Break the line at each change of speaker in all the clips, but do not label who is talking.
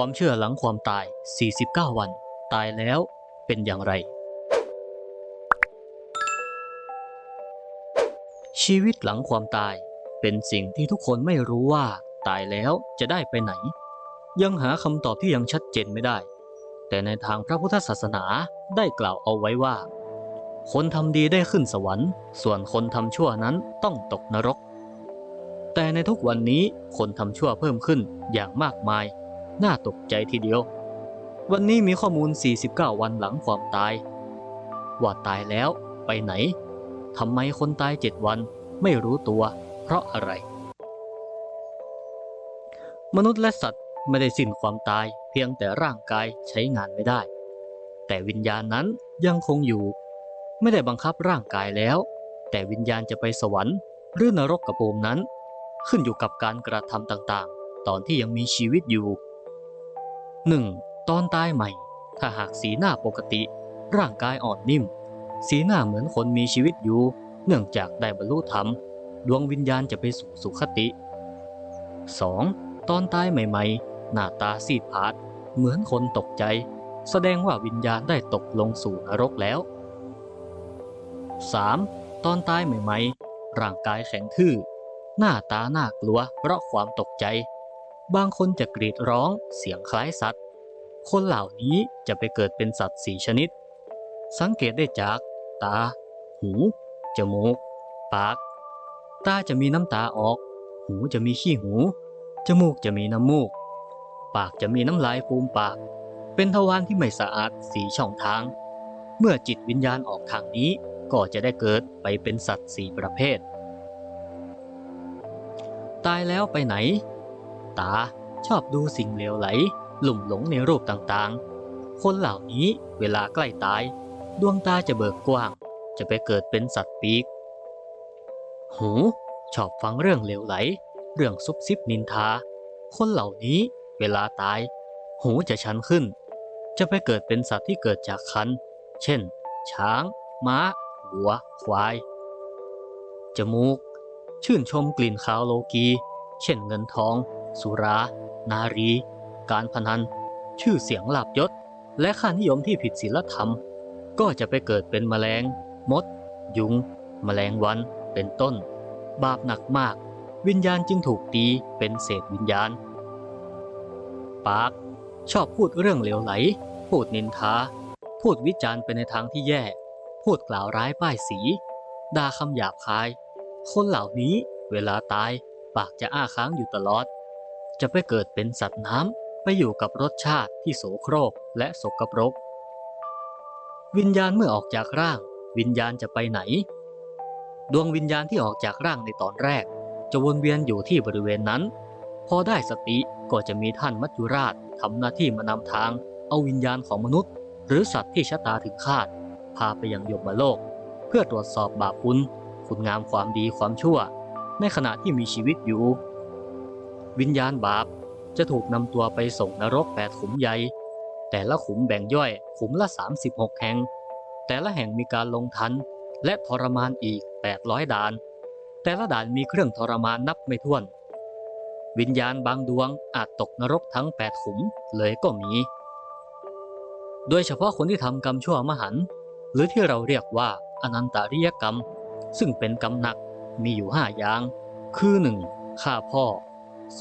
ความเชื่อหลังความตาย 49 วัน ตายแล้วเป็นอย่างไร ชีวิตหลังความตายเป็นสิ่งที่ทุกคนไม่รู้ว่าตายแล้วจะได้ไปไหน ยังหาคำตอบที่ยังชัดเจนไม่ได้ แต่ในทางพระพุทธศาสนาได้กล่าวเอาไว้ว่า คนทำดีได้ขึ้นสวรรค์ ส่วนคนทำชั่วนั้นต้องตกนรก แต่ในทุกวันนี้คนทำชั่วเพิ่มขึ้นอย่างมากมาย น่าตกใจทีเดียว วันนี้มีข้อมูล 49 วันหลังความตาย ว่าตายแล้วไปไหนทำไมคนตาย7วันไม่รู้ตัว เพราะอะไร มนุษย์และสัตว์ไม่ได้สิ้นความตายเพียงแต่ร่างกายใช้งานไม่ได้ แต่วิญญาณนั้นยังคงอยู่ ไม่ได้บังคับร่างกายแล้ว แต่วิญญาณจะไปสวรรค์ หรือนรกกระโปมนั้น ขึ้นอยู่กับการกระทำต่างๆ ตอนที่ยังมีชีวิตอยู่ 1. ตอนตายใหม่ ถ้าหากสีหน้าปกติ ร่างกายอ่อนนิ่ม สีหน้าเหมือนคนมีชีวิตอยู่ เนื่องจากได้บรรลุธรรม ดวงวิญญาณจะไปสู่สุคติ 2. ตอนตายใหม่ ๆ หน้าตาซีดผาด เหมือนคนตกใจ แสดงว่าวิญญาณได้ตกลงสู่นรกแล้ว 3. ตอนตายใหม่ ๆ ร่างกายแข็งทื่อ หน้าตาน่ากลัวเพราะความตกใจ บางคนจะกรีดร้องเสียงคล้ายสัตว์ คนเหล่านี้จะไปเกิดเป็นสัตว์สี่ชนิด สังเกตได้จาก ตา หู จมูก ปาก ตาจะมีน้ำตาออก หูจะมีขี้หู จมูกจะมีน้ำมูก ปากจะมีน้ำลายฟูมปาก เป็นทวารที่ไม่สะอาดสีช่องทาง เมื่อจิตวิญญาณออกทางนี้ก็จะได้เกิดไปเป็นสัตว์สี่ประเภท ตายแล้วไปไหน ตา ชอบดูสิ่งเลวไหล หลุ่มหลงในรูปต่างๆ คนเหล่านี้เวลาใกล้ตาย ดวงตาจะเบิกกว้าง จะไปเกิดเป็นสัตว์ปีก หู ชอบฟังเรื่องเลวไหล เรื่องซุบซิบนินทา คนเหล่านี้เวลาตาย หูจะชันขึ้น จะไปเกิดเป็นสัตว์ที่เกิดจากคัน เช่น ช้าง ม้า วัว ควาย จมูก ชื่นชมกลิ่นขาวโลกี เช่นเงินทอง สุรา นารี การพนัน ชื่อเสียงลาบยศ และค่านิยมที่ผิดศีลธรรม ก็จะไปเกิดเป็นแมลง มด ยุง แมลงวัน เป็นต้น บาปหนักมาก วิญญาณจึงถูกตีเป็นเศษวิญญาณ ปาก ชอบพูดเรื่องเหลวไหล พูดนินทา พูดวิจารณ์ไปในทางที่แย่ พูดกล่าวร้ายป้ายสีด่าคำหยาบคาย คนเหล่านี้เวลาตายปากจะอ้าค้างอยู่ตลอด จะไปเกิดเป็นสัตว์น้ำไปอยู่กับรสชาติที่โสโครกและสกปรก วิญญาณเมื่อออกจากร่าง วิญญาณจะไปไหน ดวงวิญญาณที่ออกจากร่างในตอนแรก จะวนเวียนอยู่ที่บริเวณนั้น พอได้สติก็จะมีท่านมัจจุราชทำหน้าที่มานำทางเอาวิญญาณของมนุษย์ หรือสัตว์ที่ชะตาถึงคาด พาไปยังยมโลก เพื่อตรวจสอบบาปบุญคุณงามความดีความชั่ว ในขณะที่มีชีวิตอยู่ วิญญาณบาปจะถูกนำตัวไปส่งนรกแปดขุมใหญ่ แต่ละขุมแบ่งย่อยขุมละ 36 แห่ง แต่ละแห่งมีการลงทันและทรมานอีก 800 ด่าน แต่ละด่านมีเครื่องทรมานนับไม่ถ้วน วิญญาณบางดวงอาจตกนรกทั้ง 8 ขุมเลยก็มี โดยเฉพาะคนที่ทำกรรมชั่วมหัน หรือที่เราเรียกว่าอนันตริยกรรม ซึ่งเป็นกรรมหนักมีอยู่ 5 อย่าง คือ 1. ฆ่าพ่อ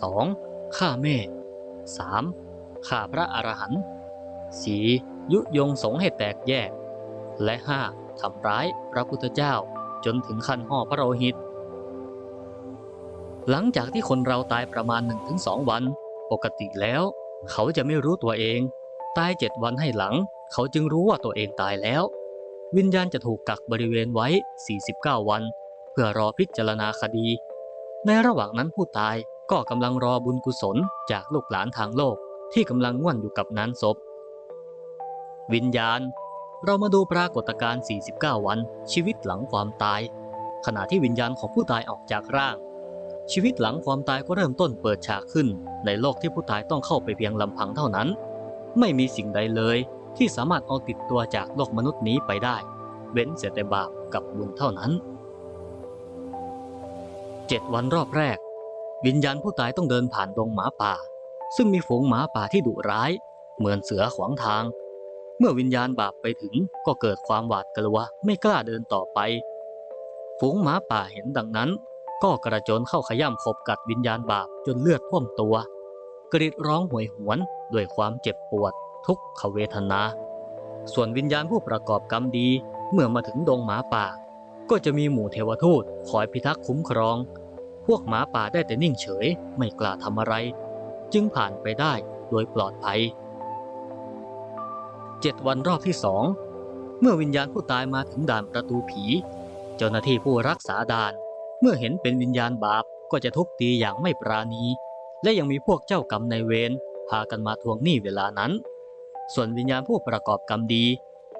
2. ฆ่าแม่ 3. ฆ่าพระอรหันต์ 4. ยุยงสงให้แตกแยก และ 5. ทำร้ายพระพุทธเจ้าจนถึงขั้นห่อพระโลหิต หลังจากที่คนเราตายประมาณ 1-2 วัน ปกติแล้ว เขาจะไม่รู้ตัวเอง ตาย7วันให้หลัง เขาจึงรู้ว่าตัวเองตายแล้ว วิญญาณจะถูกกักบริเวณไว้ 49 วัน เพื่อรอพิจารณาคดี ในระหว่างนั้นผู้ตาย ก็กำลังรอบุญกุศลจากลูกหลานทางโลกที่กำลังง่วนอยู่กับนั้นศพ วิญญาณ เรามาดูปรากฏการณ์ 49 วัน ชีวิตหลังความตาย ขณะที่วิญญาณของผู้ตายออกจากร่าง ชีวิตหลังความตายก็เริ่มต้นเปิดฉากขึ้น ในโลกที่ผู้ตายต้องเข้าไปเพียงลำพังเท่านั้น ไม่มีสิ่งใดเลยที่สามารถเอาติดตัวจากโลกมนุษย์นี้ไปได้ เว้นเสียแต่บาปกับบุญเท่านั้นเจ็ดวันรอบแรก วิญญาณผู้ตายต้องเดินผ่านดงหมาป่า ซึ่งมีฝูงหมาป่าที่ดุร้าย เหมือนเสือขวางทาง เมื่อวิญญาณบาปไปถึงก็เกิดความหวาดกลัวไม่กล้าเดินต่อไป ฝูงหมาป่าเห็นดังนั้น ก็กระโจนเข้าขย่ำขบกัดวิญญาณบาปจนเลือดท่วมตัว กรีดร้องหวยหวนด้วยความเจ็บปวด ทุกขเวทนา ส่วนวิญญาณผู้ประกอบกรรมดีเมื่อมาถึงดงหมาป่า ก็จะมีหมู่เทวทูตคอยพิทักษ์คุ้มครอง พวกหมาป่าได้แต่นิ่งเฉยไม่กล้าทำอะไร จึงผ่านไปได้โดยปลอดภัยเจ็ดวันรอบที่สองเมื่อวิญญาณผู้ตายมาถึงด่านประตูผี เจ้าหน้าที่ผู้รักษาด่าน เมื่อเห็นเป็นวิญญาณบาปก็จะทุบตีอย่างไม่ปราณี และยังมีพวกเจ้ากรรมในเวรพากันมาทวงหนี้เวลานั้น ส่วนวิญญาณผู้ประกอบกรรมดี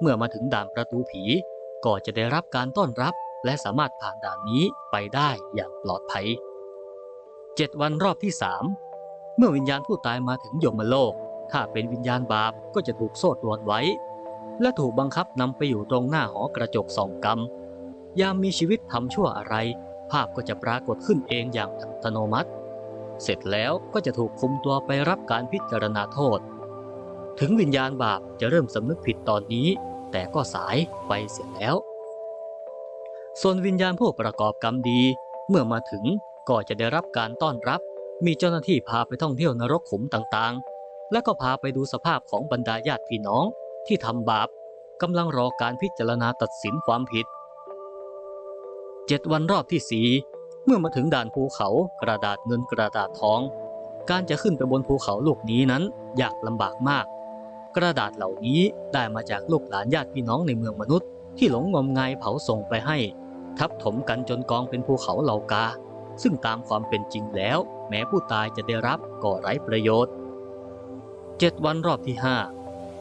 เมื่อมาถึงด่านประตูผี ก็จะได้รับการต้อนรับ และสามารถผ่านด่านนี้ไปได้อย่างปลอดภัยเจ็ดวันรอบที่สามเมื่อวิญญาณผู้ตายมาถึงยมโลก ถ้าเป็นวิญญาณบาปก็จะถูกโซ่ตรวนไว้ และถูกบังคับนำไปอยู่ตรงหน้าหอกระจกสองกรรม ยามมีชีวิตทำชั่วอะไร ภาพก็จะปรากฏขึ้นเองอย่างอัตโนมัติ เสร็จแล้วก็จะถูกคุมตัวไปรับการพิจารณาโทษ ถึงวิญญาณบาปจะเริ่มสำนึกผิดตอนนี้ แต่ก็สายไปเสียแล้ว ส่วนวิญญาณผู้ประกอบกรรมดี เมื่อมาถึงก็จะได้รับการต้อนรับ มีเจ้าหน้าที่พาไปท่องเที่ยวนรกขุมต่างๆ และก็พาไปดูสภาพของบรรดาญาติพี่น้องที่ทำบาปกำลังรอการพิจารณาตัดสินความผิดเจ็ดวันรอบที่สี่เมื่อมาถึงด่านภูเขากระดาษเงินกระดาษทอง การจะขึ้นไปบนภูเขาลูกนี้นั้นยากลำบากมาก กระดาษเหล่านี้ได้มาจากลูกหลานญาติพี่น้องในเมืองมนุษย์ ที่หลงงมงายเผาส่งไปให้ ทับถมกันจนกองเป็นภูเขาเหล่ากา ซึ่งตามความเป็นจริงแล้ว แม้ผู้ตายจะได้รับก็ไร้ประโยชน์เจ็ดวันรอบที่ห้า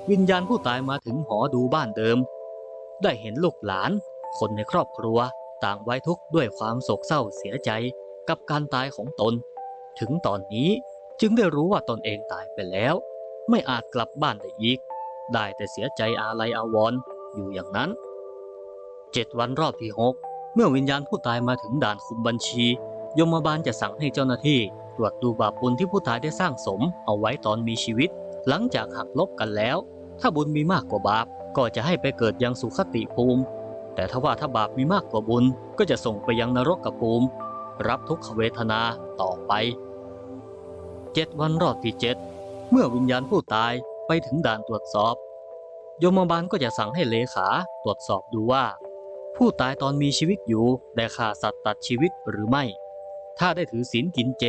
วิญญาณผู้ตายมาถึงหอดูบ้านเดิม ได้เห็นลูกหลาน คนในครอบครัวต่างไว้ทุกข์ด้วยความโศกเศร้าเสียใจกับการตายของตน ถึงตอนนี้จึงได้รู้ว่าตนเองตายไปแล้ว ไม่อาจกลับบ้านได้อีก ได้แต่เสียใจอาลัยอาวรณ์อยู่อย่างนั้นเจ็ดวันรอบที่หก เมื่อวิญญาณผู้ตายมาถึงด่านคุมบัญชี ยมบาลจะสั่งให้เจ้าหน้าที่ ตรวจดูบาปบุญที่ผู้ตายได้สร้างสม เอาไว้ตอนมีชีวิต หลังจากหักลบกันแล้ว ถ้าบุญมีมากกว่าบาปก็จะให้ไปเกิดยังสุขติภูมิ แต่ถ้าว่าถ้าบาปมีมากกว่าบุญก็จะส่งไปยังนรกกภูมิ รับทุกขเวทนาต่อไปเจ็ดวันรอบที่เจ็ดเมื่อวิญญาณผู้ตายไปถึงด่านตรวจสอบ ยมบาลก็จะสั่งให้เลขาตรวจสอบดูว่า ผู้ตายตอนมีชีวิตอยู่ได้ฆ่าสัตว์ตัดชีวิตหรือไม่ ถ้าได้ถือศีลกินเจ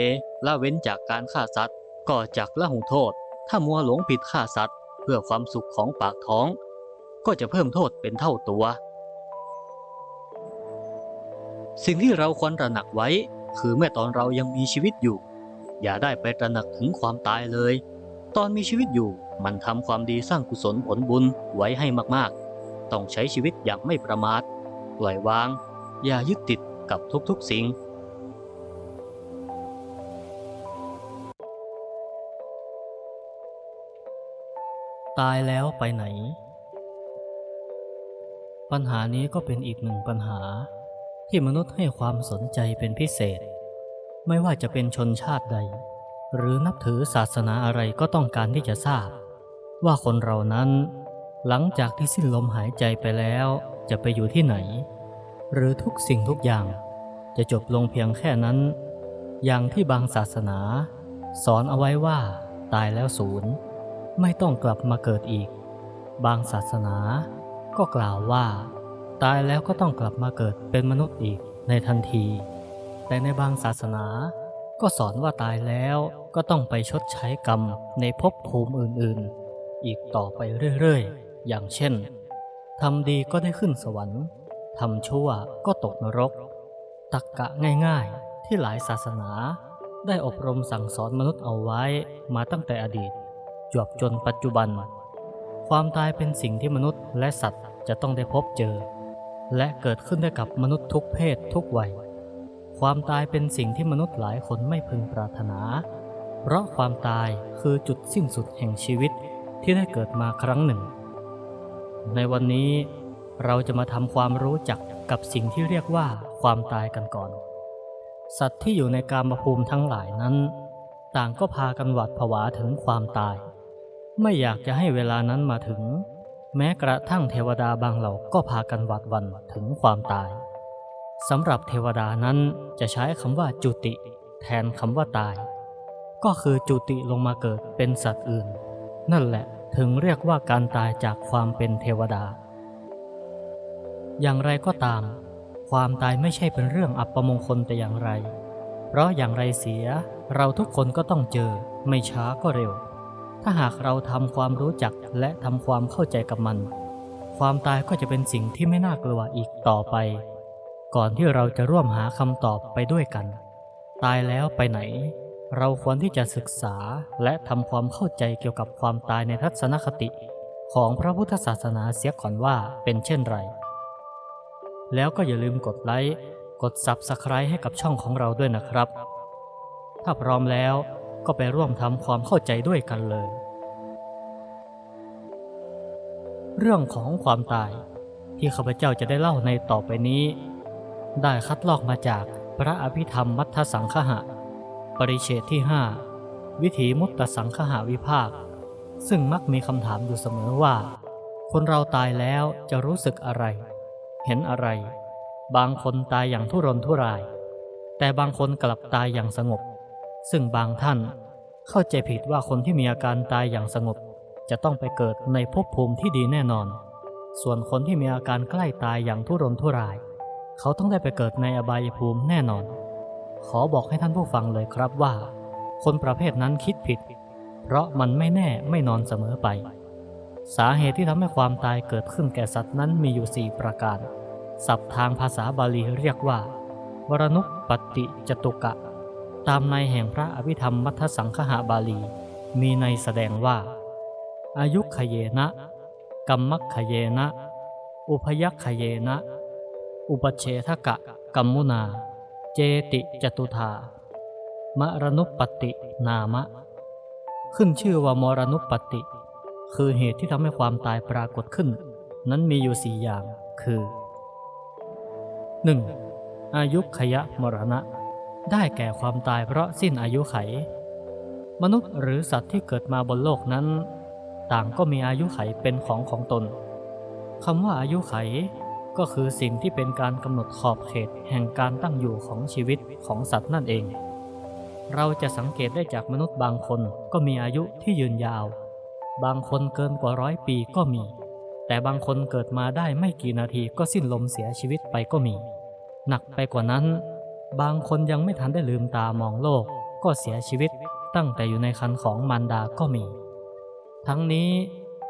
ละเว้นจากการฆ่าสัตว์ก็จักละหุโทษ ถ้ามัวหลงผิดฆ่าสัตว์ เพื่อความสุขของปากท้อง ก็จะเพิ่มโทษเป็นเท่าตัว สิ่งที่เราควรตระหนักไว้ คือเมื่อตอนเรายังมีชีวิตอยู่ อย่าได้ไปตระหนักถึงความตายเลย ตอนมีชีวิตอยู่มันทำความดีสร้างกุศลผลบุญไว้ให้มากๆ ต้องใช้ชีวิตอย่างไม่ประมาท ปล่อยวาง อย่ายึดติดกับทุกๆสิ่ง
ตายแล้วไปไหน ปัญหานี้ก็เป็นอีกหนึ่งปัญหา ที่มนุษย์ให้ความสนใจเป็นพิเศษ ไม่ว่าจะเป็นชนชาติใด หรือนับถือศาสนาอะไรก็ต้องการที่จะทราบ ว่าคนเรานั้นหลังจากที่สิ้นลมหายใจไปแล้ว จะไปอยู่ที่ไหน หรือทุกสิ่งทุกอย่าง จะจบลงเพียงแค่นั้น อย่างที่บางศาสนา สอนเอาไว้ว่าตายแล้วศูนย์ ไม่ต้องกลับมาเกิดอีก บางศาสนาก็กล่าวว่า ตายแล้วก็ต้องกลับมาเกิดเป็นมนุษย์อีกในทันที แต่ในบางศาสนา ก็สอนว่าตายแล้วก็ต้องไปชดใช้กรรมในภพภูมิอื่นๆ อีกต่อไปเรื่อยๆ อย่างเช่น ทำดีก็ได้ขึ้นสวรรค์ทำชั่วก็ตกนรก ตักกะง่ายๆ ที่หลายศาสนา ได้อบรมสั่งสอนมนุษย์เอาไว้มาตั้งแต่อดีต จวบจนปัจจุบัน ความตายเป็นสิ่งที่มนุษย์และสัตว์จะต้องได้พบเจอ และเกิดขึ้นได้กับมนุษย์ทุกเพศทุกวัย ความตายเป็นสิ่งที่มนุษย์หลายคนไม่พึงปรารถนา เพราะความตายคือจุดสิ้นสุดแห่งชีวิตที่ได้เกิดมาครั้งหนึ่ง ในวันนี้เราจะมาทำความรู้จักกับสิ่งที่เรียกว่าความตายกันก่อน สัตว์ที่อยู่ในกามภูมิทั้งหลายนั้น ต่างก็พากันหวาดผวาถึงความตาย ไม่อยากจะให้เวลานั้นมาถึง แม้กระทั่งเทวดาบางเหล่าก็พากันหวาดหวันถึงความตายสำหรับเทวดานั้นจะใช้คำว่าจุติ แทนคำว่าตาย ก็คือจุติลงมาเกิดเป็นสัตว์อื่น นั่นแหละ ถึงเรียกว่าการตายจากความเป็นเทวดา อย่างไรก็ตาม ความตายไม่ใช่เป็นเรื่องอัปมงคลแต่อย่างไร เพราะอย่างไรเสียเราทุกคนก็ต้องเจอ ไม่ช้าก็เร็ว ถ้าหากเราทำความรู้จักและทำความเข้าใจกับมัน ความตายก็จะเป็นสิ่งที่ไม่น่ากลัวอีกต่อไป ก่อนที่เราจะร่วมหาคำตอบไปด้วยกัน ตายแล้วไปไหน เราควรที่จะศึกษาและทำความเข้าใจเกี่ยวกับความตายในทัศนคติ ของพระพุทธศาสนาเสียก่อนว่าเป็นเช่นไร แล้วก็อย่าลืมกดไลค์ กด Subscribe ให้กับช่องของเราด้วยนะครับ ถ้าพร้อมแล้วก็ไปร่วมทำความเข้าใจด้วยกันเลย เรื่องของความตายที่ข้าพเจ้าจะได้เล่าในต่อไปนี้ ได้คัดลอกมาจากพระอภิธรรมมัทธสังคหะ ปริเชตที่ 5 วิถีมุตตสังคหาวิภาค ซึ่งมักมีคำถามอยู่เสมอว่า คนเราตายแล้วจะรู้สึกอะไร เห็นอะไร บางคนตายอย่างทุรนทุราย แต่บางคนกลับตายอย่างสงบ ซึ่งบางท่านเข้าใจผิดว่าคนที่มีอาการตายอย่างสงบ จะต้องไปเกิดในภพภูมิที่ดีแน่นอน ส่วนคนที่มีอาการใกล้ตายอย่างทุรนทุราย เขาต้องได้ไปเกิดในอบายภูมิแน่นอน ขอบอกให้ท่านผู้ฟังเลยครับว่า คนประเภทนั้นคิดผิด เพราะมันไม่แน่ไม่นอนเสมอไป สาเหตุที่ทำให้ความตายเกิดขึ้นแก่สัตว์นั้นมีอยู่4ประการ ศัพท์ทางภาษาบาลีเรียกว่า วรนุปปติจตุกะ ตามในแห่งพระอภิธรรมมัทธสังคหาบาลี มีในแสดงว่า อายุขเยนะกัมมัคขเยนะ อุพยัคขเยนะ อุปเชทกะกัมมุนา เจติจตุธามรนุปปตินามะ ขึ้นชื่อว่ามรนุปปติ คือเหตุที่ทำให้ความตายปรากฏขึ้น นั้นมีอยู่สี่อย่างคือ 1. อายุขยะมรณะ ได้แก่ความตายเพราะสิ้นอายุไข มนุษย์หรือสัตว์ที่เกิดมาบนโลกนั้น ต่างก็มีอายุไขเป็นของของตนคำว่าอายุไข ก็คือสิ่งที่เป็นการกำหนดขอบเขตแห่งการตั้งอยู่ของชีวิตของสัตว์นั่นเอง เราจะสังเกตได้จากมนุษย์บางคนก็มีอายุที่ยืนยาว บางคนเกินกว่าร้อยปีก็มี แต่บางคนเกิดมาได้ไม่กี่นาทีก็สิ้นลมเสียชีวิตไปก็มี หนักไปกว่านั้น บางคนยังไม่ทันได้ลืมตามองโลก ก็เสียชีวิตตั้งแต่อยู่ในคันของมารดาก็มี ทั้งนี้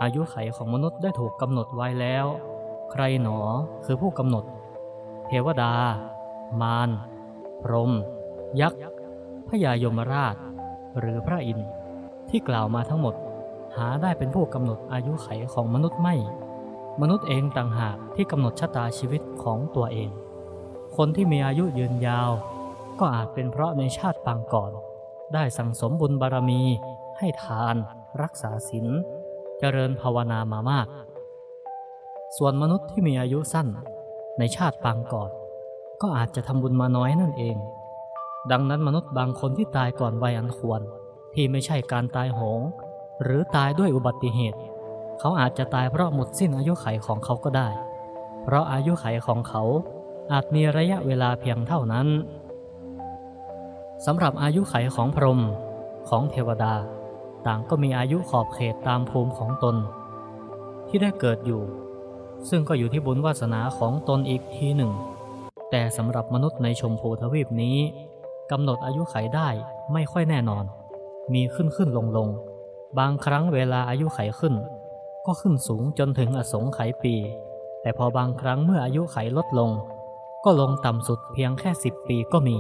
อายุไขของมนุษย์ได้ถูกกำหนดไว้แล้ว ใครหนอคือผู้กำหนด เทวดา มารพรม ยักษ์พญายมราช หรือพระอินทร์ที่กล่าวมาทั้งหมด หาได้เป็นผู้กำหนดอายุไขของมนุษย์ไม่ มนุษย์เองต่างหากที่กำหนดชะตาชีวิตของตัวเอง คนที่มีอายุยืนยาว ก็อาจเป็นเพราะในชาติปางก่อน ได้สั่งสมบุญบารมี ให้ทาน รักษาศีลเจริญภาวนามามาก ส่วนมนุษย์ที่มีอายุสั้นในชาติปางก่อนก็อาจจะทำบุญมาน้อยนั่นเอง ดังนั้นมนุษย์บางคนที่ตายก่อนวัยอันควร ที่ไม่ใช่การตายโหง หรือตายด้วยอุบัติเหตุ เขาอาจจะตายเพราะหมดสิ้นอายุไขของเขาก็ได้ เพราะอายุไขของเขาอาจมีระยะเวลาเพียงเท่านั้นสำหรับอายุไขของพรหมของเทวดา ต่างก็มีอายุขอบเขตตามภูมิของตน ที่ได้เกิดอยู่ ซึ่งก็อยู่ที่บุญวาสนาของตนอีกทีหนึ่ง แต่สำหรับมนุษย์ในชมพูทวีปนี้กำหนดอายุไขได้ไม่ค่อยแน่นอน มีขึ้นขึ้นลงลง บางครั้งเวลาอายุไขขึ้น ก็ขึ้นสูงจนถึงอสงไขยปี แต่พอบางครั้งเมื่ออายุไขลดลง ก็ลงต่ำสุดเพียงแค่สิบปีก็มี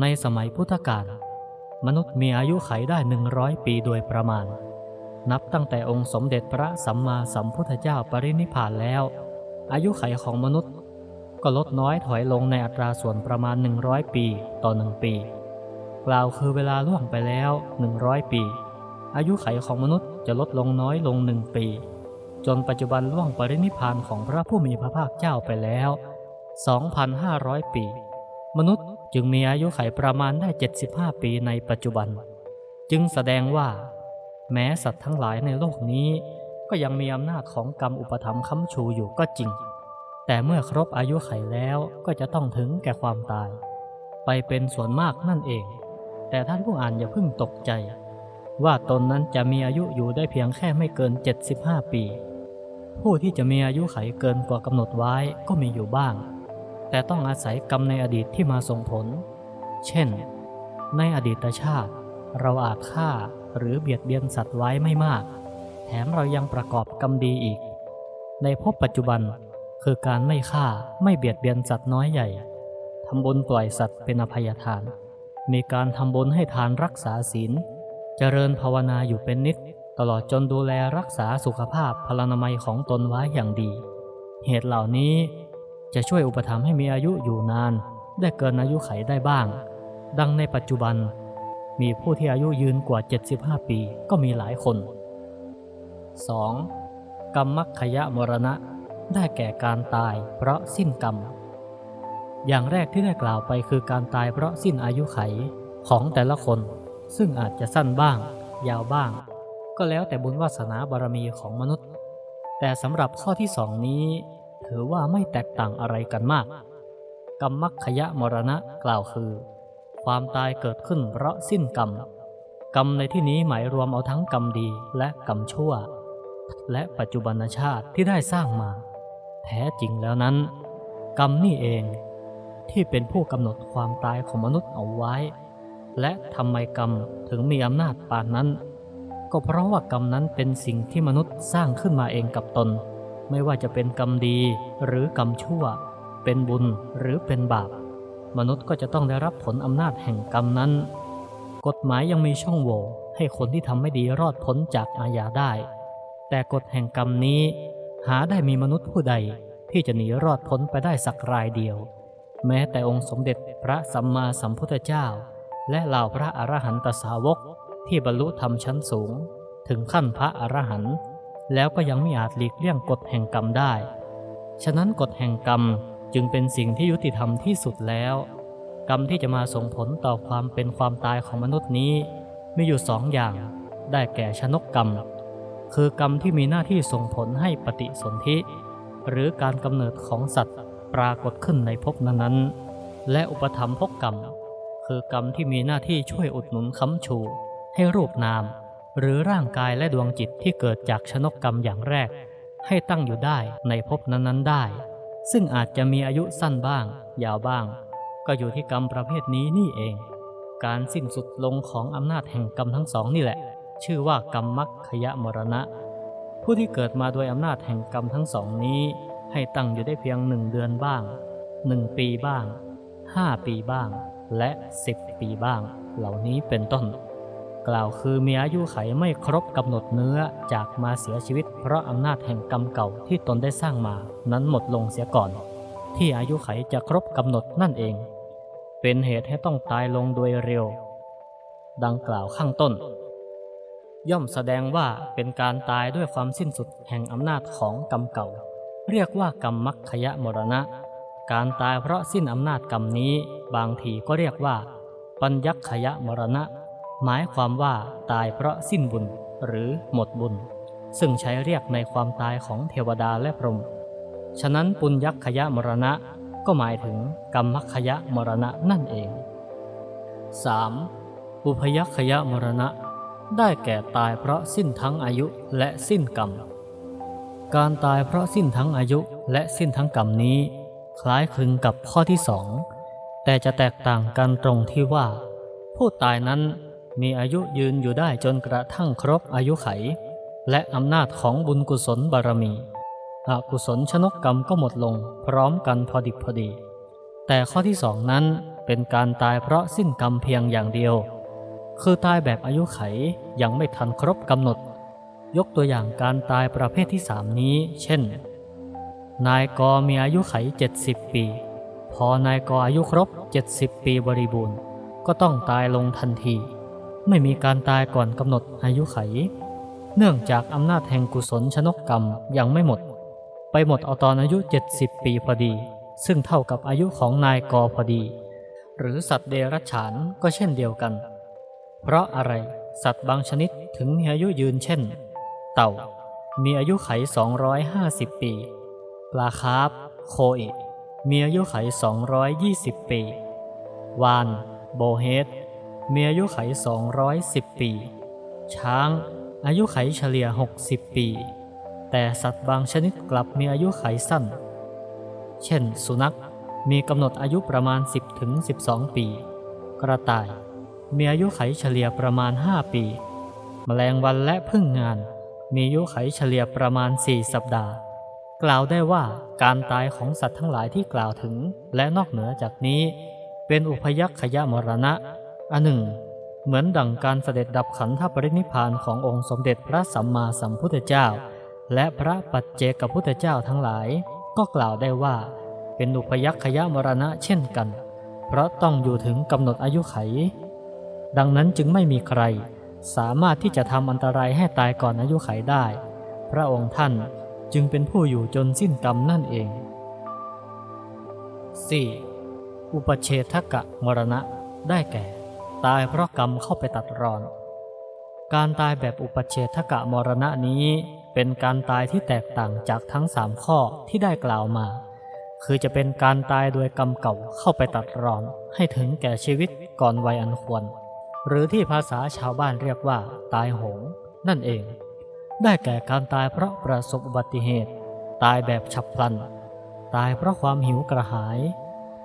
ในสมัยพุทธกาลมนุษย์มีอายุไขได้หนึ่งร้อยปีโดยประมาณ นับตั้งแต่องค์สมเด็จพระสัมมาสัมพุทธเจ้าปรินิพานแล้ว อายุไขของมนุษย์ ก็ลดน้อยถอยลงในอัตราส่วนประมาณ 100 ปีต่อ 1 ปี กล่าวคือเวลาล่วงไปแล้ว 100 ปี อายุไขของมนุษย์จะลดลงน้อยลง1ปี จนปัจจุบันล่วงปรินิพพานของพระผู้มีพระภาคเจ้าไปแล้ว 2,500 ปี มนุษย์จึงมีอายุไขประมาณได้ 75 ปีในปัจจุบัน จึงแสดงว่า แม้สัตว์ทั้งหลายในโลกนี้ ก็ยังมีอำนาจของกรรมอุปถัมค้ำชูอยู่ก็จริง แต่เมื่อครบอายุไขแล้วก็จะต้องถึงแก่ความตาย ไปเป็นส่วนมากนั่นเอง แต่ท่านผู้อ่านอย่าเพิ่งตกใจ ว่าตนนั้นจะมีอายุอยู่ได้เพียงแค่ไม่เกิน 75 ปี ผู้ที่จะมีอายุไขเกินกว่ากำหนดไว้ก็มีอยู่บ้าง แต่ต้องอาศัยกรรมในอดีตที่มาส่งผล เช่น ในอดีตชาติ เราอาจฆ่า หรือเบียดเบียนสัตว์ไว้ไม่มาก แถมเรายังประกอบกรรมดีอีก ในภพปัจจุบันคือการไม่ฆ่าไม่เบียดเบียนสัตว์น้อยใหญ่ทำบุญปล่อยสัตว์เป็นอภัยทาน มีการทำบุญให้ทานรักษาศีล เจริญภาวนาอยู่เป็นนิด ตลอดจนดูแลรักษาสุขภาพพลานามัยของตนไว้อย่างดี เหตุเหล่านี้จะช่วยอุปถัมภ์ให้มีอายุอยู่นาน ได้เกินอายุไขได้บ้าง ดังในปัจจุบัน มีผู้ที่อายุยืนกว่า 75 ปีก็มีหลายคน 2. กรรมมัคคยะมรณะ ได้แก่การตายเพราะสิ้นกรรม อย่างแรกที่ได้กล่าวไปคือการตายเพราะสิ้นอายุไขของแต่ละคน ซึ่งอาจจะสั้นบ้าง ยาวบ้าง ก็แล้วแต่บุญวาสนาบารมีของมนุษย์ แต่สำหรับข้อที่สองนี้ ถือว่าไม่แตกต่างอะไรกันมาก กรรมมัคคยะมรณะกล่าวคือ ความตายเกิดขึ้นเพราะสิ้นกรรม กรรมในที่นี้หมายรวมเอาทั้งกรรมดีและกรรมชั่ว และปัจจุบันชาติที่ได้สร้างมา แท้จริงแล้วนั้น กรรมนี่เองที่เป็นผู้กำหนดความตายของมนุษย์เอาไว้ และทำไมกรรมถึงมีอำนาจปานนั้น ก็เพราะว่ากรรมนั้นเป็นสิ่งที่มนุษย์สร้างขึ้นมาเองกับตน ไม่ว่าจะเป็นกรรมดีหรือกรรมชั่ว เป็นบุญหรือเป็นบาป มนุษย์ก็จะต้องได้รับผลอำนาจแห่งกรรมนั้น กฎหมายยังมีช่องโหว่ให้คนที่ทำไม่ดีรอดพ้นจากอาญาได้ แต่กฎแห่งกรรมนี้ หาได้มีมนุษย์ผู้ใดที่จะหนีรอดพ้นไปได้สักรายเดียว แม้แต่องค์สมเด็จพระสัมมาสัมพุทธเจ้า และเหล่าพระอรหันตสาวกที่บรรลุธรรมชั้นสูง ถึงขั้นพระอรหันต์แล้วก็ยังไม่อาจหลีกเลี่ยงกฎแห่งกรรมได้ ฉะนั้นกฎแห่งกรรม จึงเป็นสิ่งที่ยุติธรรมที่สุดแล้ว กรรมที่จะมาส่งผลต่อความเป็นความตายของมนุษย์นี้ มีอยู่สองอย่าง ได้แก่ชนกกรรม คือกรรมที่มีหน้าที่ส่งผลให้ปฏิสนธิ หรือการกำเนิดของสัตว์ปรากฏขึ้นในภพนั้นๆ และอุปธรรมภกกรรม คือกรรมที่มีหน้าที่ช่วยอุดหนุนค้ำชู ให้รูปนาม หรือร่างกายและดวงจิตที่เกิดจากชนกกรรมอย่างแรก ให้ตั้งอยู่ได้ในภพนั้นๆได้ ซึ่งอาจจะมีอายุสั้นบ้าง ยาวบ้าง ก็อยู่ที่กรรมประเภทนี้นี่เอง การสิ้นสุดลงของอำนาจแห่งกรรมทั้งสองนี่แหละ ชื่อว่ากรรมมัคคยมรณะ ผู้ที่เกิดมาโดยอำนาจแห่งกรรมทั้งสองนี้ ให้ตั้งอยู่ได้เพียงหนึ่งเดือนบ้างหนึ่งปีบ้างห้าปีบ้าง และสิบปีบ้าง เหล่านี้เป็นต้น กล่าวคือมีอายุไขไม่ครบกำหนดเนื้อจากมาเสียชีวิต เพราะอำนาจแห่งกรรมเก่าที่ตนได้สร้างมา นั้นหมดลงเสียก่อน ที่อายุไขจะครบกำหนดนั่นเอง เป็นเหตุให้ต้องตายลงโดยเร็ว ดังกล่าวข้างต้น ย่อมแสดงว่าเป็นการตายด้วยความสิ้นสุดแห่งอำนาจของกรรมเก่า เรียกว่ากรรมมัคคยมรณะ การตายเพราะสิ้นอำนาจกรรมนี้ บางทีก็เรียกว่า ปัญญคขยมรณะ หมายความว่าตายเพราะสิ้นบุญหรือหมดบุญ ซึ่งใช้เรียกในความตายของเทวดาและพรหมฉะนั้นปุญญัคขยมรณะก็หมายถึงกรรมมัคคยมรณะนั่นเอง 3. อุพยัคขยมรณะ ได้แก่ตายเพราะสิ้นทั้งอายุและสิ้นกรรม การตายเพราะสิ้นทั้งอายุและสิ้นทั้งกรรมนี้ คล้ายคลึงกับข้อที่สองแต่จะแตกต่างกันตรงที่ว่า ผู้ตายนั้น มีอายุยืนอยู่ได้จนกระทั่งครบอายุไข และอำนาจของบุญกุศลบารมี อกุศลชนกกรรมก็หมดลงพร้อมกันพอดิบพอดี แต่ข้อที่สองนั้นเป็นการตายเพราะสิ้นกรรมเพียงอย่างเดียว คือตายแบบอายุไขยังไม่ทันครบกำหนด ยกตัวอย่างการตายประเภทที่สามนี้ เช่น นายกมีอายุไข 70 ปี พอนายกอายุครบ 70 ปีบริบูรณ์ ก็ต้องตายลงทันที ไม่มีการตายก่อนกำหนดอายุไข เนื่องจากอำนาจแห่งกุศลชนกกรรมยังไม่หมด ไปหมดเอาตอนอายุ 70 ปีพอดี ซึ่งเท่ากับอายุของนายกพอดี หรือสัตว์เดรัจฉานก็เช่นเดียวกัน เพราะอะไรสัตว์บางชนิดถึงมีอายุยืนเช่น เต่า มีอายุไข 250 ปี ปลาคาร์ฟโคอิมีอายุไข 220 ปี วาน โบเฮด มีอายุไข 210 ปี ช้างอายุไขเฉลี่ย 60 ปี แต่สัตว์บางชนิดกลับมีอายุไขสั้น เช่น สุนัขมีกำหนดอายุประมาณ 10ถึง12 ปี กระต่าย มีอายุไขเฉลี่ยประมาณ 5 ปี แมลงวันและพึ่งงาน มีอายุไขเฉลี่ยประมาณ 4 สัปดาห์ กล่าวได้ว่าการตายของสัตว์ทั้งหลายที่กล่าวถึง และนอกเหนือจากนี้ เป็นอุพยัคขยมรณะ อันหนึ่ง เหมือนดังการเสด็จดับขันธปรินิพานขององค์สมเด็จพระสัมมาสัมพุทธเจ้า และพระปัจเจกพุทธเจ้าทั้งหลาย ก็กล่าวได้ว่า เป็นอุพยัคขยมรณะเช่นกัน เพราะต้องอยู่ถึงกำหนดอายุไข ดังนั้นจึงไม่มีใคร สามารถที่จะทำอันตรายให้ตายก่อนอายุไขได้ พระองค์ท่านจึงเป็นผู้อยู่จนสิ้นกรรมนั่นเอง 4. อุปเชทกะมรณะได้แก่ ตายเพราะกรรมเข้าไปตัดรอน การตายแบบอุปเชทกะมรณะนี้เป็นการตายที่แตกต่างจากทั้งสามข้อที่ได้กล่าวมา คือจะเป็นการตายโดยกรรมเก่าเข้าไปตัดรอน ให้ถึงแก่ชีวิตก่อนวัยอันควร หรือที่ภาษาชาวบ้านเรียกว่า ตายโหง นั่นเอง ได้แก่การตายเพราะประสบอุบัติเหตุ ตายแบบฉับพลัน ตายเพราะความหิวกระหาย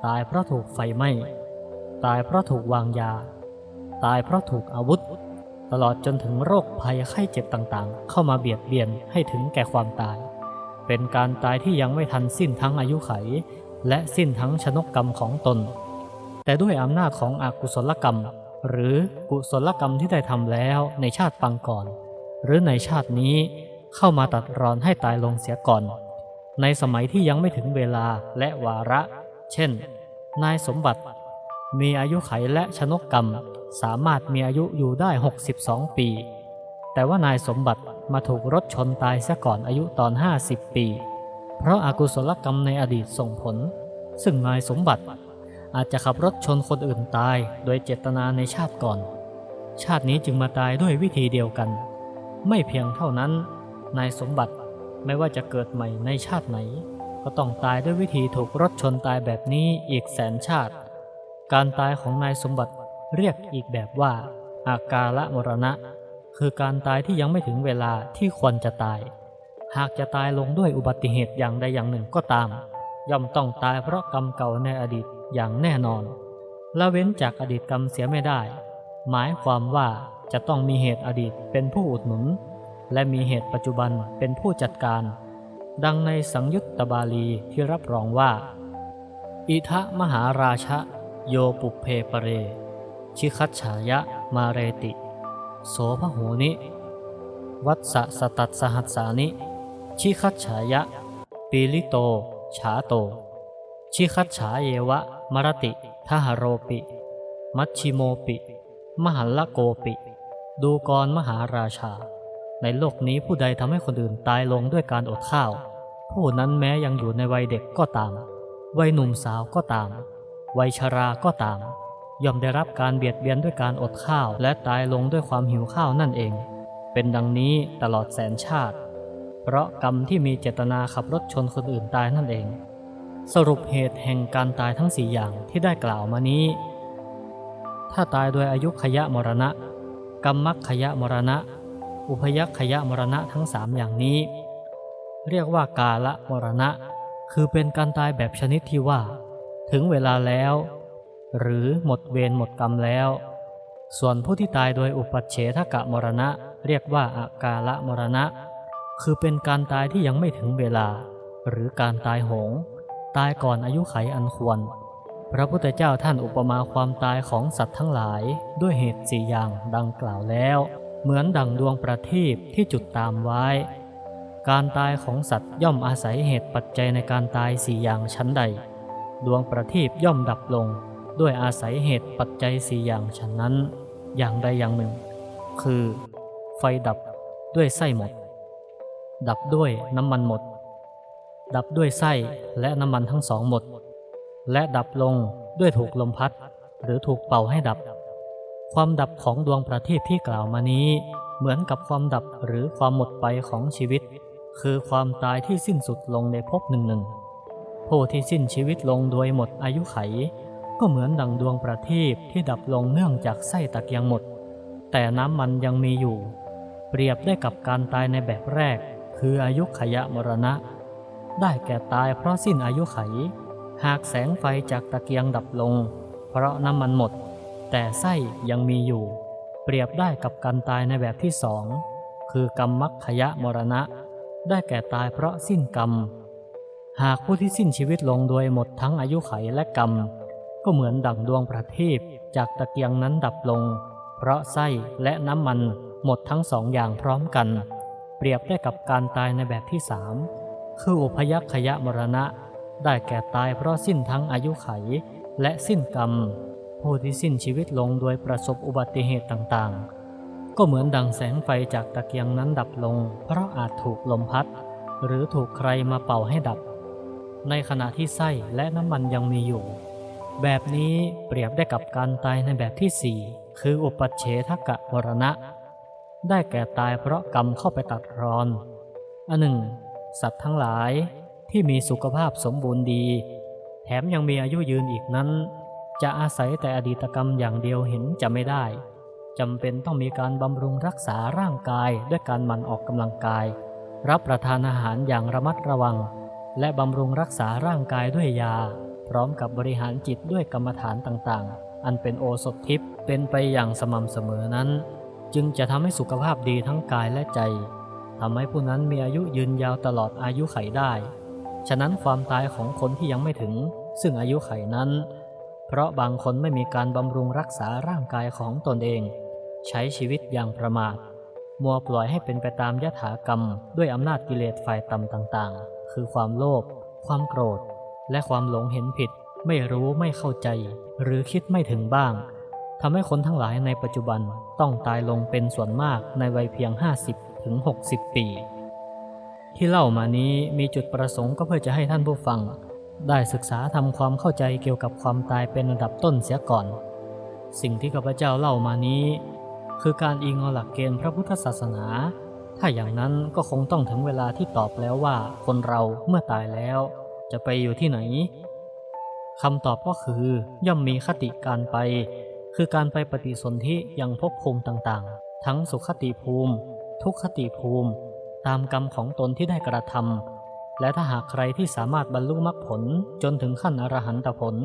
ตายเพราะถูกไฟไหม้ ตายเพราะถูกวางยา ตายเพราะถูกอาวุธ ตลอดจนถึงโรคภัยไข้เจ็บต่างๆ เข้ามาเบียดเบียนให้ถึงแก่ความตาย เป็นการตายที่ยังไม่ทันสิ้นทั้งอายุไข และสิ้นทั้งชนกกรรมของตน แต่ด้วยอำนาจของอกุศลกรรม หรือกุศลกรรมที่ได้ทำแล้วในชาติปังก่อน หรือในชาตินี้เข้ามาตัดรอนให้ตายลงเสียก่อน ในสมัยที่ยังไม่ถึงเวลาและวาระ เช่น นายสมบัติ มีอายุไขและชนกกรรม สามารถมีอายุอยู่ได้ 62 ปี แต่ว่านายสมบัติมาถูกรถชนตายซะก่อนอายุตอน 50 ปี เพราะอากุศลกรรมในอดีตส่งผล ซึ่งนายสมบัติอาจจะขับรถชนคนอื่นตายโดยเจตนาในชาติก่อน ชาตินี้จึงมาตายด้วยวิธีเดียวกัน ไม่เพียงเท่านั้น นายสมบัติไม่ว่าจะเกิดใหม่ในชาติไหน ก็ต้องตายด้วยวิธีถูกรถชนตายแบบนี้อีกแสนชาติ การตายของนายสมบัติเรียกอีกแบบว่า อากาละมรณะ คือการตายที่ยังไม่ถึงเวลาที่ควรจะตาย หากจะตายลงด้วยอุบัติเหตุอย่างใดอย่างหนึ่งก็ตาม ย่อมต้องตายเพราะกรรมเก่าในอดีตอย่างแน่นอนละเว้นจากอดีตกรรมเสียไม่ได้ หมายความว่าจะต้องมีเหตุอดีตเป็นผู้อุดหนุน และมีเหตุปัจจุบันเป็นผู้จัดการ ดังในสังยุตตบาลีที่รับรองว่า อิทะมหาราชะ โยปุเพปเร ชิคัตฉายะมาเรติ โสภโหนิ วัตสะสตัดสหัสสานิ ชิคัตฉายะปีลิโต ฉาโต ชิคัตฉาเยวะ มรติทหโรปิ มัชชิโมปิ มหัลละโกปิ ดูกรมหาราชา ในโลกนี้ผู้ใดทำให้คนอื่นตายลงด้วยการอดข้าว ผู้นั้นแม้ยังอยู่ในวัยเด็กก็ตาม วัยหนุ่มสาวก็ตาม วัยชราก็ตาม ย่อมได้รับการเบียดเบียนด้วยการอดข้าว และตายลงด้วยความหิวข้าวนั่นเอง เป็นดังนี้ตลอดแสนชาติ เพราะกรรมที่มีเจตนาขับรถชนคนอื่นตายนั่นเอง สรุปเหตุแห่งการตายทั้งสี่อย่างที่ได้กล่าวมานี้ ถ้าตายโดยอายุขยะมรณะ กรรมักขยะมรณะ อุพยัคขยะมรณะทั้งสามอย่างนี้ เรียกว่ากาละมรณะ คือเป็นการตายแบบชนิดที่ว่า ถึงเวลาแล้ว หรือหมดเวรหมดกรรมแล้ว ส่วนผู้ที่ตายโดยอุปัชเฉทกะมรณะ เรียกว่าอากาละมรณะ คือเป็นการตายที่ยังไม่ถึงเวลา หรือการตายโหง ตายก่อนอายุไขอันควร พระพุทธเจ้าท่านอุปมาความตายของสัตว์ทั้งหลาย ด้วยเหตุสี่อย่างดังกล่าวแล้ว เหมือนดังดวงประทีปที่จุดตามไว้การตายของสัตว์ย่อมอาศัยเหตุปัจจัยในการตายสี่อย่างชั้นใด ดวงประทีปย่อมดับลง ด้วยอาศัยเหตุปัจจัยสี่อย่างฉะนั้น อย่างใดอย่างหนึ่ง คือ ไฟดับด้วยไส้หมด ดับด้วยน้ำมันหมด ดับด้วยไส้และน้ำมันทั้งสองหมด และดับลงด้วยถูกลมพัด หรือถูกเป่าให้ดับ ความดับของดวงประทีปที่กล่าวมานี้ เหมือนกับความดับหรือความหมดไปของชีวิต คือความตายที่สิ้นสุดลงในภพหนึ่งหนึ่ง ผู้ที่สิ้นชีวิตลงโดยหมดอายุไข ก็เหมือนดังดวงประทีปที่ดับลงเนื่องจากไส้ตะเกียงหมด แต่น้ำมันยังมีอยู่ เปรียบได้กับการตายในแบบแรก คืออายุขยะมรณะ ได้แก่ตายเพราะสิ้นอายุไข หากแสงไฟจากตะเกียงดับลง เพราะน้ำมันหมด แต่ไส้ยังมีอยู่ เปรียบได้กับการตายในแบบที่สองคือกรรมมัคขยะมรณะ ได้แก่ตายเพราะสิ้นกรรม หากผู้ที่สิ้นชีวิตลงโดยหมดทั้งอายุไขและกรรม ก็เหมือนดั่งดวงประทีปจากตะเกียงนั้นดับลง เพราะไส้และน้ำมันหมดทั้งสองอย่างพร้อมกัน เปรียบได้กับการตายในแบบที่สามคืออุพยัคขยะมรณะ ได้แก่ตายเพราะสิ้นทั้งอายุไขและสิ้นกรรม ผู้ที่สิ้นชีวิตลงโดยประสบอุบัติเหตุต่างๆ ก็เหมือนดังแสงไฟจากตะเกียงนั้นดับลง เพราะอาจถูกลมพัด หรือถูกใครมาเป่าให้ดับ ในขณะที่ไส้และน้ำมันยังมีอยู่ แบบนี้เปรียบได้กับการตายในแบบที่สี่คืออุปัชเฉทกะมรณะ ได้แก่ตายเพราะกรรมเข้าไปตัดรอน อันหนึ่ง สัตว์ทั้งหลายที่มีสุขภาพสมบูรณ์ดี แถมยังมีอายุยืนอีกนั้น จะอาศัยแต่อดีตกรรมอย่างเดียวเห็นจะไม่ได้จำเป็นต้องมีการบำรุงรักษาร่างกายด้วยการหมั่นออกกำลังกาย รับประทานอาหารอย่างระมัดระวัง และบำรุงรักษาร่างกายด้วยยา พร้อมกับบริหารจิตด้วยกรรมฐานต่างๆ อันเป็นโอสถทิพย์เป็นไปอย่างสม่ำเสมอนั้น จึงจะทำให้สุขภาพดีทั้งกายและใจทำให้ผู้นั้นมีอายุยืนยาวตลอดอายุไขได้ ฉะนั้นความตายของคนที่ยังไม่ถึง ซึ่งอายุไขนั้น เพราะบางคนไม่มีการบำรุงรักษาร่างกายของตนเอง ใช้ชีวิตอย่างประมาท มัวปล่อยให้เป็นไปตามยถากรรม ด้วยอำนาจกิเลสฝ่ายต่ำต่างๆ คือความโลภความโกรธ และความหลงเห็นผิด ไม่รู้ไม่เข้าใจ หรือคิดไม่ถึงบ้างทำให้คนทั้งหลายในปัจจุบันต้องตายลงเป็นส่วนมากในวัยเพียง 50ถึง60 ปี ที่เล่ามานี้มีจุดประสงค์ก็เพื่อจะให้ท่านผู้ฟัง ได้ศึกษาทำความเข้าใจเกี่ยวกับความตายเป็นระดับต้นเสียก่อน สิ่งที่ข้าพเจ้าเล่ามานี้ คือการอิงเอาหลักเกณฑ์พระพุทธศาสนา ถ้าอย่างนั้นก็คงต้องถึงเวลาที่ตอบแล้วว่าคนเราเมื่อตายแล้ว จะไปอยู่ที่ไหนคำตอบก็คือย่อมมีคติการไป คือการไปปฏิสนธิยังภพภูมิต่างๆ ทั้งสุขติภูมิ ทุกขติภูมิ ตามกรรมของตนที่ได้กระทำและถ้าหากใครที่สามารถบรรลุมรรคผลจนถึงขั้นอรหันตผล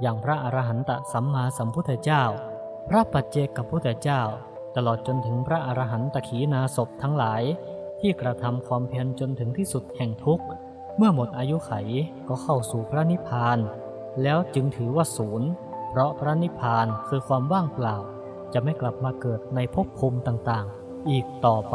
อย่างพระอรหันตสัมมาสัมพุทธเจ้า พระปัจเจกพุทธเจ้า ตลอดจนถึงพระอรหันตขีนาศพทั้งหลาย ที่กระทำความเพียรจนถึงที่สุดแห่งทุกข์ เมื่อหมดอายุไขก็เข้าสู่พระนิพพาน แล้วจึงถือว่าศูนย์ เพราะพระนิพพานคือความว่างเปล่า จะไม่กลับมาเกิดในภพภูมิต่างๆ อีกต่อไป